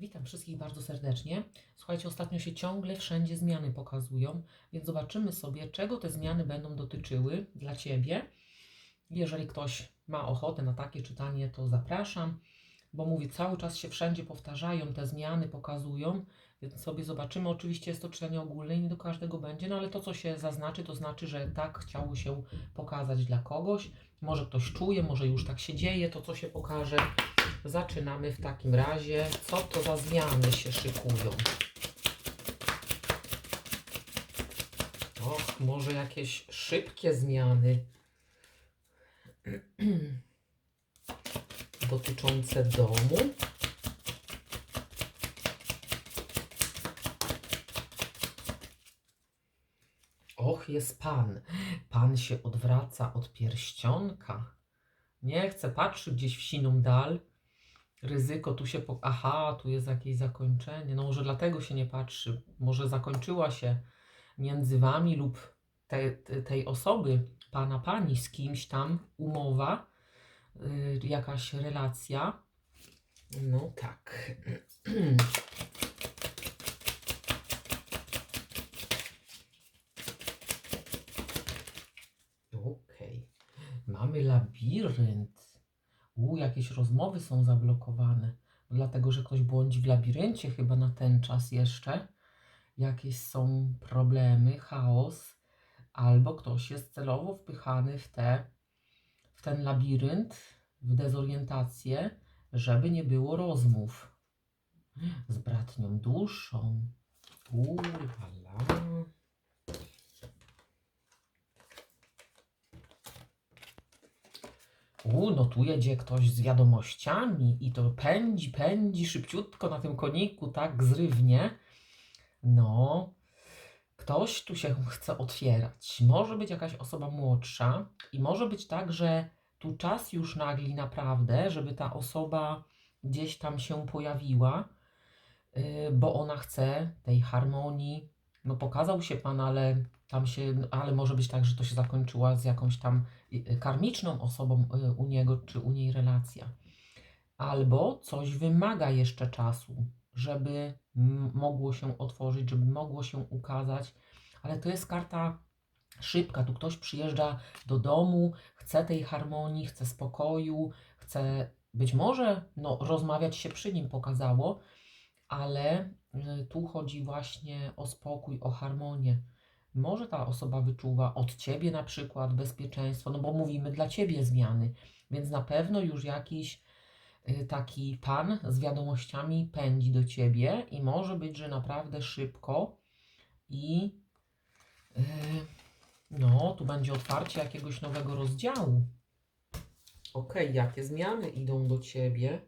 Witam wszystkich bardzo serdecznie. Słuchajcie, ostatnio się ciągle wszędzie zmiany pokazują, więc zobaczymy sobie, czego te zmiany będą dotyczyły dla Ciebie. Jeżeli ktoś ma ochotę na takie czytanie, to zapraszam, bo mówię, cały czas się wszędzie powtarzają, te zmiany pokazują, więc sobie zobaczymy. Oczywiście jest to czytanie ogólne i nie do każdego będzie, no ale to, co się zaznaczy, to znaczy, że tak chciało się pokazać dla kogoś. Może ktoś czuje, może już tak się dzieje, to co się pokaże. Zaczynamy w takim razie. Co to za zmiany się szykują? Och, może jakieś szybkie zmiany dotyczące domu. Och, jest pan. Pan się odwraca od pierścionka. Nie chce, patrzy gdzieś w siną dal. Ryzyko tu się. Po... Aha, tu jest jakieś zakończenie. No, może dlatego się nie patrzy. Może zakończyła się między wami lub te, te, tej osoby, pana, pani, z kimś tam umowa, y, jakaś relacja. No tak. Okej. Mamy labirynt. U, jakieś rozmowy są zablokowane. Dlatego, że ktoś błądzi w labiryncie chyba na ten czas jeszcze. Jakieś są problemy, chaos. Albo ktoś jest celowo wpychany w, te, w ten labirynt, w dezorientację, żeby nie było rozmów z bratnią duszą. Uuu, U, no tu jedzie ktoś z wiadomościami i to pędzi, pędzi szybciutko na tym koniku, tak zrywnie. No, ktoś tu się chce otwierać. Może być jakaś osoba młodsza i może być tak, że tu czas już nagli naprawdę, żeby ta osoba gdzieś tam się pojawiła, yy, bo ona chce tej harmonii. No pokazał się Pan, ale tam się, ale może być tak, że to się zakończyła z jakąś tam y, karmiczną osobą y, u niego czy u niej relacja. Albo coś wymaga jeszcze czasu, żeby mogło się otworzyć, żeby mogło się ukazać, ale to jest karta szybka. Tu ktoś przyjeżdża do domu, chce tej harmonii, chce spokoju, chce być może no, rozmawiać się przy nim pokazało, ale y, tu chodzi właśnie o spokój, o harmonię. Może ta osoba wyczuwa od ciebie na przykład bezpieczeństwo, no bo mówimy dla ciebie zmiany, więc na pewno już jakiś y, taki pan z wiadomościami pędzi do ciebie i może być, że naprawdę szybko i y, no, tu będzie otwarcie jakiegoś nowego rozdziału. Okej, jakie zmiany idą do ciebie?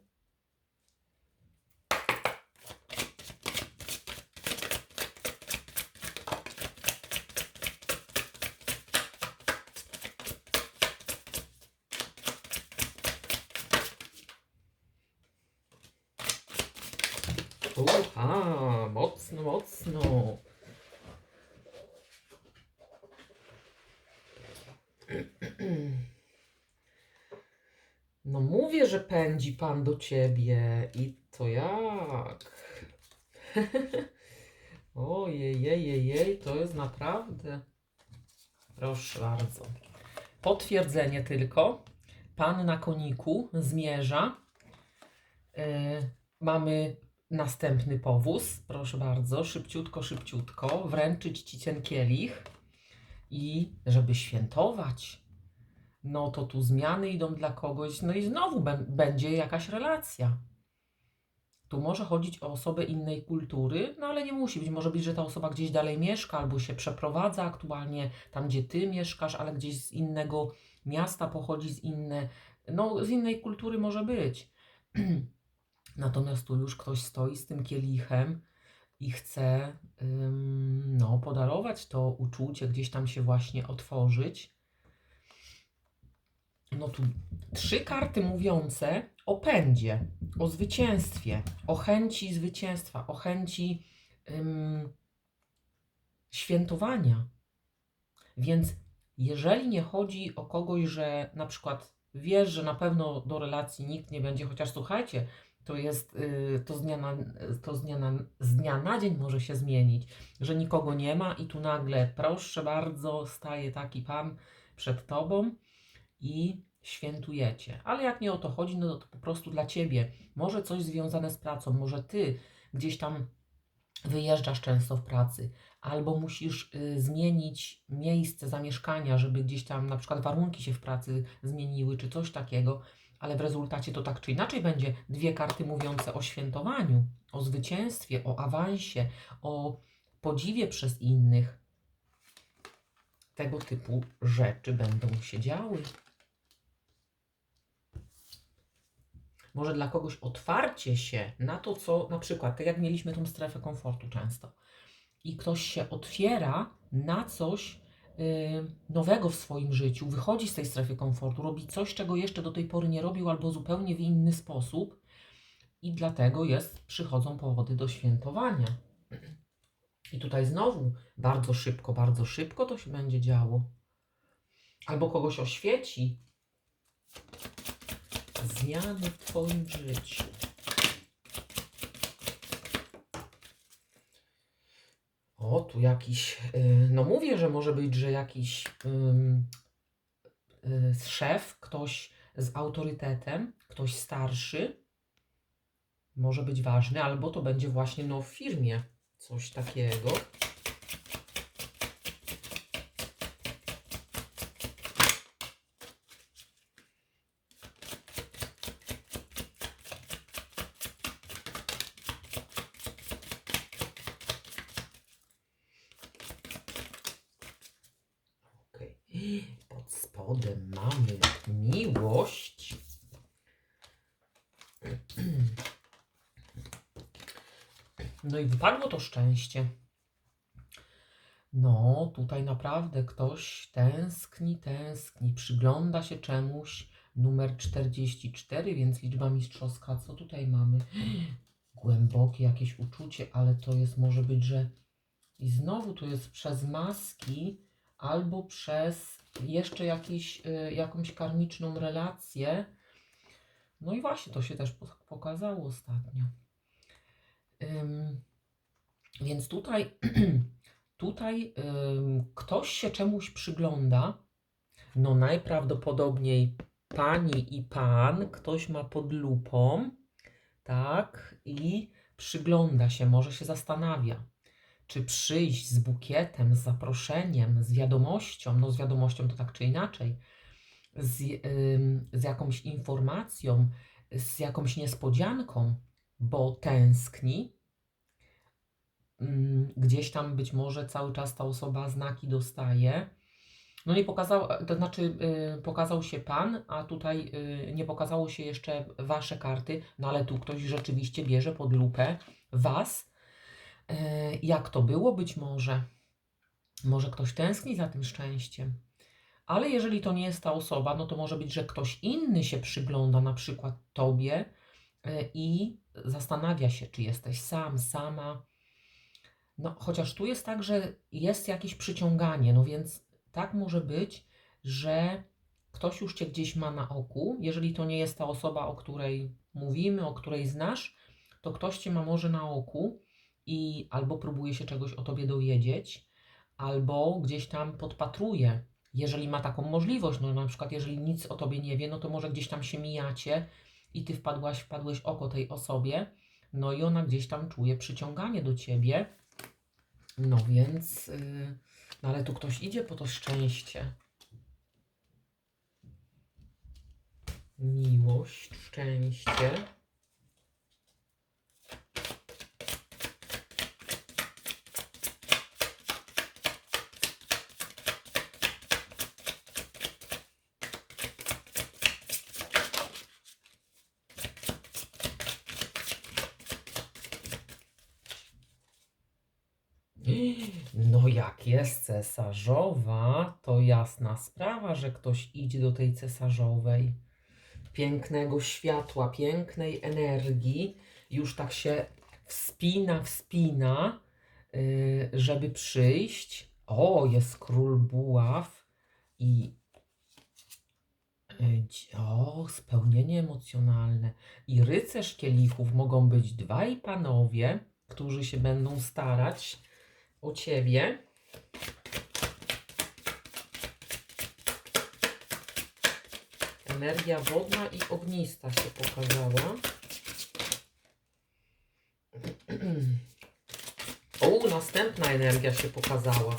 No mówię, że pędzi pan do ciebie i to jak? Ojej, jej, jej, jej, to jest naprawdę. Proszę bardzo. Potwierdzenie tylko. Pan na koniku zmierza. Yy, mamy następny powóz. Proszę bardzo, szybciutko, szybciutko. Wręczyć ci ten kielich. I żeby świętować, no to tu zmiany idą dla kogoś, no i znowu bę- będzie jakaś relacja. Tu może chodzić o osobę innej kultury, no ale nie musi być. Może być, że ta osoba gdzieś dalej mieszka albo się przeprowadza aktualnie tam, gdzie ty mieszkasz, ale gdzieś z innego miasta pochodzi, z inne, no z innej kultury może być. Natomiast tu już ktoś stoi z tym kielichem i chce ym, no, podarować to uczucie, gdzieś tam się właśnie otworzyć. No tu trzy karty mówiące o pędzie, o zwycięstwie, o chęci zwycięstwa, o chęci ym, świętowania. Więc jeżeli nie chodzi o kogoś, że na przykład wiesz, że na pewno do relacji nikt nie będzie, chociaż słuchajcie, to jest, y, to, z dnia na, to z, dnia na, z dnia na dzień może się zmienić, że nikogo nie ma i tu nagle, proszę bardzo, staje taki pan przed tobą i świętujecie. Ale jak nie o to chodzi, no to po prostu dla ciebie. Może coś związane z pracą, może ty gdzieś tam wyjeżdżasz często w pracy, albo musisz y, zmienić miejsce zamieszkania, żeby gdzieś tam na przykład warunki się w pracy zmieniły, czy coś takiego, ale w rezultacie to tak czy inaczej będzie dwie karty mówiące o świętowaniu, o zwycięstwie, o awansie, o podziwie przez innych. Tego typu rzeczy będą się działy. Może dla kogoś otwarcie się na to, co na przykład, tak jak mieliśmy tą strefę komfortu często, i ktoś się otwiera na coś yy, nowego w swoim życiu, wychodzi z tej strefy komfortu, robi coś, czego jeszcze do tej pory nie robił, albo zupełnie w inny sposób, i dlatego jest, przychodzą powody do świętowania. I tutaj znowu bardzo szybko, bardzo szybko to się będzie działo. Albo kogoś oświeci. Zmiany w Twoim życiu. O, tu jakiś. y, No mówię, że może być, że jakiś y, szef, ktoś z autorytetem, ktoś starszy, może być ważny, albo to będzie właśnie no, w firmie coś takiego. Pod spodem mamy miłość. No i wypadło to szczęście. No, tutaj naprawdę ktoś tęskni, tęskni, przygląda się czemuś. Numer 44, więc liczba mistrzowska. Co tutaj mamy? Głębokie jakieś uczucie, ale to jest, może być, że i znowu tu jest przez maski albo przez jeszcze jakiś, y, jakąś karmiczną relację. No i właśnie to się też po- pokazało ostatnio. Więc tutaj, tutaj ktoś się czemuś przygląda. No najprawdopodobniej pani i pan, ktoś ma pod lupą, tak, i przygląda się, może się zastanawia, czy przyjść z bukietem, z zaproszeniem, z wiadomością, no z wiadomością to tak czy inaczej, z, z jakąś informacją, z jakąś niespodzianką, bo tęskni. Mm, Gdzieś tam być może cały czas ta osoba znaki dostaje. No nie pokazał, to znaczy y, pokazał się pan, a tutaj y, nie pokazało się jeszcze wasze karty, no ale tu ktoś rzeczywiście bierze pod lupę was. Y, jak to było być może? Może ktoś tęskni za tym szczęściem. Ale jeżeli to nie jest ta osoba, no to może być, że ktoś inny się przygląda na przykład tobie y, i zastanawia się, czy jesteś sam, sama. No, chociaż tu jest tak, że jest jakieś przyciąganie, no więc tak może być, że ktoś już cię gdzieś ma na oku. Jeżeli to nie jest ta osoba, o której mówimy, o której znasz, to ktoś cię ma może na oku i albo próbuje się czegoś o tobie dowiedzieć, albo gdzieś tam podpatruje. Jeżeli ma taką możliwość, no na przykład jeżeli nic o tobie nie wie, no to może gdzieś tam się mijacie i ty wpadłaś, wpadłeś oko tej osobie, no i ona gdzieś tam czuje przyciąganie do ciebie. No więc, yy, no ale tu ktoś idzie po to szczęście. Miłość, szczęście. No jest cesarzowa, to jasna sprawa, że ktoś idzie do tej cesarzowej. Pięknego światła, pięknej energii. Już tak się wspina, wspina, yy, żeby przyjść. O, jest król buław i Y, O, spełnienie emocjonalne. I rycerz kielichów mogą być dwaj panowie, którzy się będą starać o ciebie. Energia wodna i ognista się pokazała. O, następna energia się pokazała.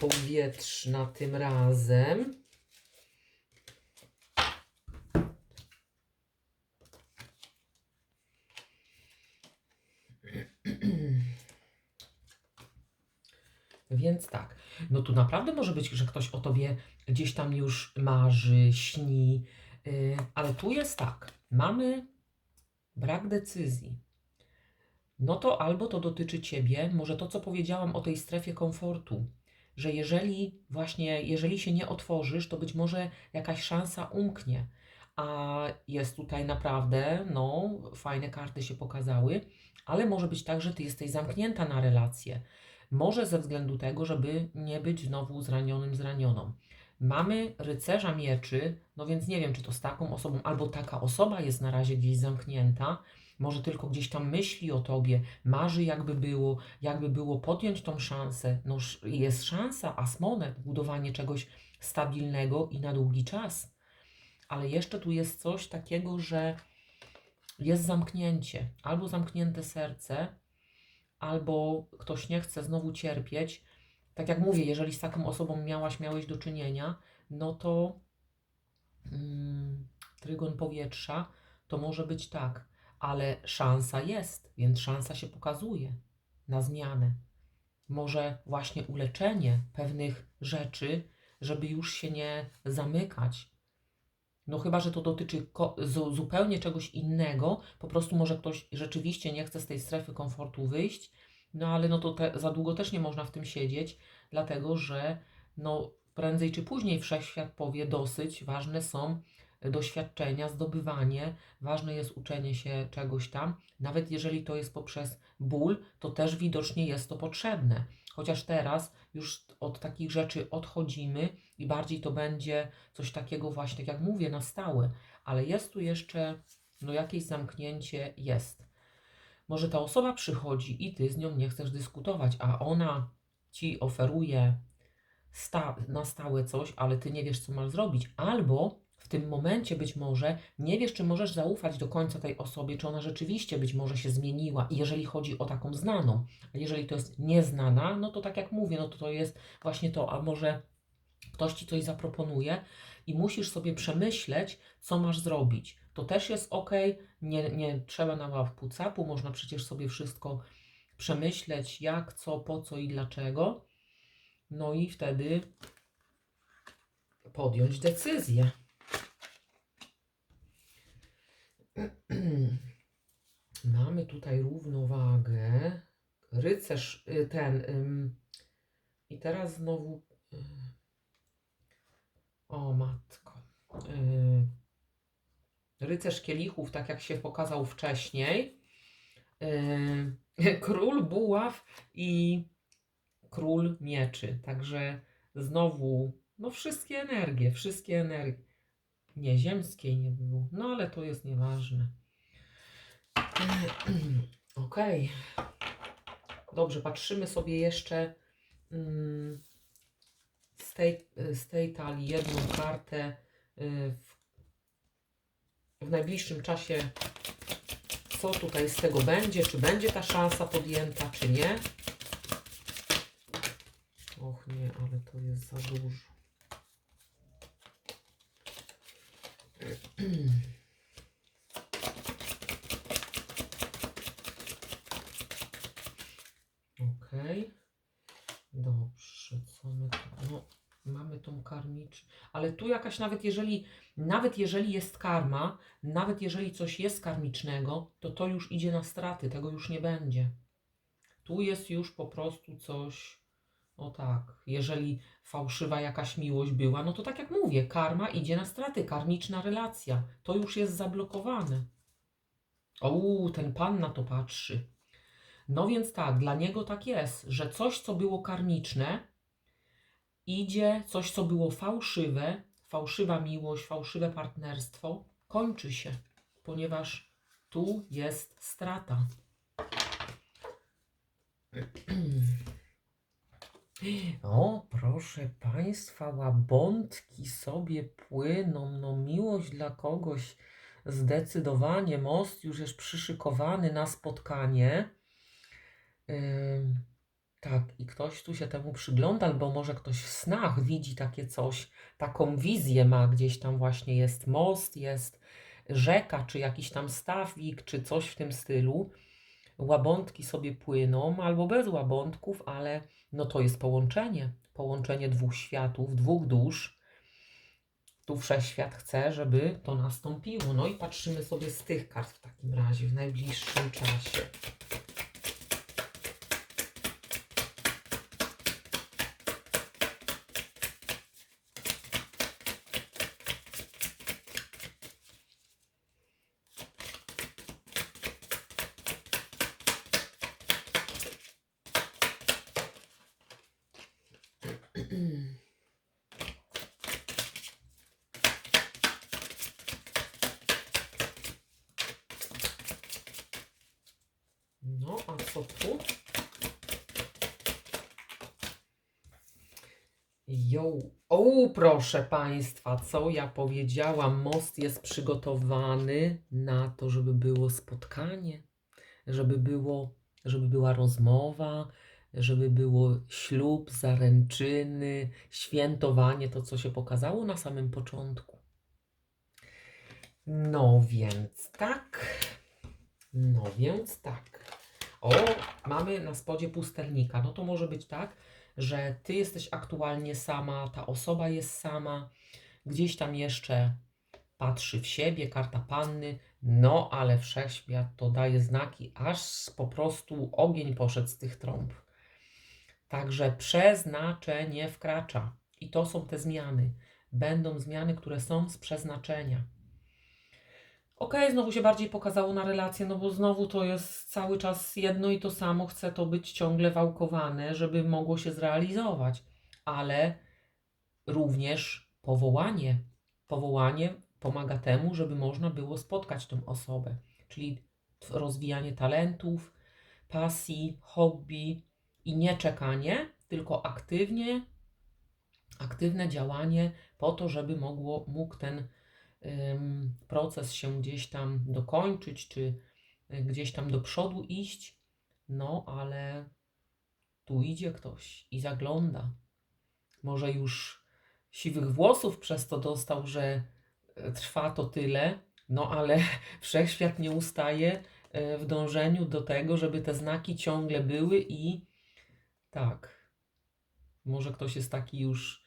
Powietrzna tym razem. Więc tak, no tu naprawdę może być, że ktoś o tobie gdzieś tam już marzy, śni, yy, ale tu jest tak, mamy brak decyzji. No to albo to dotyczy ciebie, może to, co powiedziałam o tej strefie komfortu, że jeżeli właśnie, jeżeli się nie otworzysz, to być może jakaś szansa umknie. A jest tutaj naprawdę, no, fajne karty się pokazały, ale może być tak, że ty jesteś zamknięta na relację. Może ze względu tego, żeby nie być znowu zranionym, zranioną. Mamy rycerza mieczy, no więc nie wiem, czy to z taką osobą, albo taka osoba jest na razie gdzieś zamknięta, może tylko gdzieś tam myśli o tobie, marzy jakby było, jakby było podjąć tą szansę. No jest szansa, asmonet, budowanie czegoś stabilnego i na długi czas. Ale jeszcze tu jest coś takiego, że jest zamknięcie, albo zamknięte serce, albo ktoś nie chce znowu cierpieć. Tak jak mówię, jeżeli z taką osobą miałaś, miałeś do czynienia, no to mm, trygon powietrza to może być tak, ale szansa jest, więc szansa się pokazuje na zmianę. Może właśnie uleczenie pewnych rzeczy, żeby już się nie zamykać. No chyba, że to dotyczy zupełnie czegoś innego, po prostu może ktoś rzeczywiście nie chce z tej strefy komfortu wyjść, no ale no to za długo też nie można w tym siedzieć, dlatego że no prędzej czy później wszechświat powie dosyć, ważne są doświadczenia, zdobywanie, ważne jest uczenie się czegoś tam, nawet jeżeli to jest poprzez ból, to też widocznie jest to potrzebne. Chociaż teraz już od takich rzeczy odchodzimy i bardziej to będzie coś takiego właśnie, tak jak mówię, na stałe, ale jest tu jeszcze, no jakieś zamknięcie? Jest. Może ta osoba przychodzi i ty z nią nie chcesz dyskutować, a ona ci oferuje sta- na stałe coś, ale ty nie wiesz, co masz zrobić, albo w tym momencie być może nie wiesz, czy możesz zaufać do końca tej osobie, czy ona rzeczywiście być może się zmieniła, jeżeli chodzi o taką znaną. Jeżeli to jest nieznana, no to tak jak mówię, no to to jest właśnie to, a może ktoś ci coś zaproponuje i musisz sobie przemyśleć, co masz zrobić. To też jest ok, nie, nie trzeba na ławku capu, można przecież sobie wszystko przemyśleć, jak, co, po co i dlaczego. No i wtedy podjąć decyzję. Mamy tutaj równowagę. Rycerz y, ten. ym, I teraz znowu. y, O matko. Y, Rycerz kielichów, tak jak się pokazał wcześniej. Król buław i król mieczy. Także znowu, no wszystkie energie, wszystkie energie. Nie, ziemskiej nie było. No ale to jest nieważne. Okej. Dobrze, patrzymy sobie jeszcze mm, z, tej, z tej talii jedną kartę y, w, w najbliższym czasie. Co tutaj z tego będzie? Czy będzie ta szansa podjęta, czy nie? Och nie, ale to jest za dużo. Okej. Dobrze, co my tu? No, mamy tą karmicz. Ale tu jakaś nawet jeżeli, nawet jeżeli jest karma, nawet jeżeli coś jest karmicznego, to to już idzie na straty, tego już nie będzie. Tu jest już po prostu coś, o tak, jeżeli fałszywa jakaś miłość była, no to tak jak mówię, karma idzie na straty, karmiczna relacja, to już jest zablokowane. O, ten pan na to patrzy. No więc tak, dla niego tak jest, że coś, co było karmiczne, idzie, coś, co było fałszywe, fałszywa miłość, fałszywe partnerstwo, kończy się, ponieważ tu jest strata. O, proszę Państwa, łabątki sobie płyną. No, miłość dla kogoś zdecydowanie. Most już jest przyszykowany na spotkanie. Ym, tak, i ktoś tu się temu przygląda, albo może ktoś w snach widzi takie coś, taką wizję ma, gdzieś tam właśnie jest most, jest rzeka, czy jakiś tam stawik, czy coś w tym stylu. Łabątki sobie płyną, albo bez łabątków, ale no to jest połączenie. Połączenie dwóch światów, dwóch dusz. Tu wszechświat chce, żeby to nastąpiło. No i patrzymy sobie z tych kart w takim razie w najbliższym czasie. No, a co tu? Jo, o, proszę Państwa, co ja powiedziałam? Most jest przygotowany na to, żeby było spotkanie, żeby było, żeby była rozmowa, żeby było ślub, zaręczyny, świętowanie, to co się pokazało na samym początku. No więc tak. No więc tak. O, mamy na spodzie pustelnika. No to może być tak, że ty jesteś aktualnie sama, ta osoba jest sama, gdzieś tam jeszcze patrzy w siebie, karta panny, no ale wszechświat to daje znaki, aż po prostu ogień poszedł z tych trąb. Także przeznaczenie wkracza. I to są te zmiany. Będą zmiany, które są z przeznaczenia. Okej, znowu się bardziej pokazało na relacje, no bo znowu to jest cały czas jedno i to samo, chce to być ciągle wałkowane, żeby mogło się zrealizować, ale również powołanie. Powołanie pomaga temu, żeby można było spotkać tą osobę, czyli rozwijanie talentów, pasji, hobby i nie czekanie, tylko aktywnie, aktywne działanie po to, żeby mogło, mógł ten proces się gdzieś tam dokończyć, czy y, gdzieś tam do przodu iść, no ale tu idzie ktoś i zagląda. Może już siwych włosów przez to dostał, że e, trwa to tyle, no ale wszechświat nie ustaje e, w dążeniu do tego, żeby te znaki ciągle były i tak, może ktoś jest taki już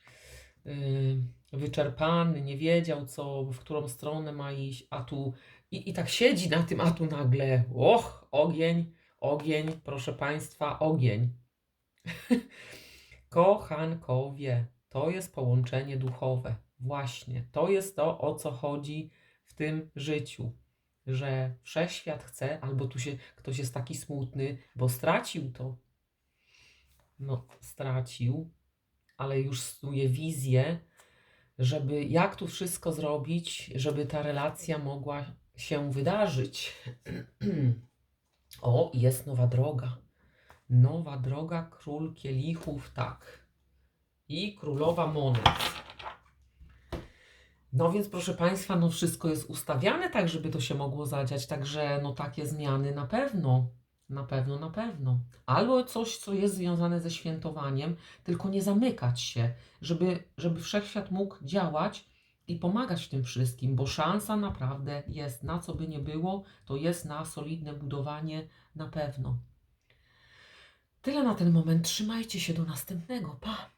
yy, wyczerpany, nie wiedział co, w którą stronę ma iść, a tu i, i tak siedzi na tym, a tu nagle, och, ogień, ogień, proszę Państwa, ogień. Kochankowie, to jest połączenie duchowe. Właśnie, to jest to, o co chodzi w tym życiu. Że wszechświat chce, albo tu się ktoś jest taki smutny, bo stracił to. No, stracił, ale już snuje wizję, żeby jak tu wszystko zrobić, żeby ta relacja mogła się wydarzyć. o, jest nowa droga. Nowa droga, król kielichów, tak. I królowa monet. No więc proszę Państwa, no wszystko jest ustawiane tak, żeby to się mogło zadziać, także no takie zmiany na pewno, na pewno, na pewno. Albo coś, co jest związane ze świętowaniem, tylko nie zamykać się, żeby, żeby wszechświat mógł działać i pomagać w tym wszystkim, bo szansa naprawdę jest, na co by nie było, to jest na solidne budowanie na pewno. Tyle na ten moment. Trzymajcie się do następnego. Pa!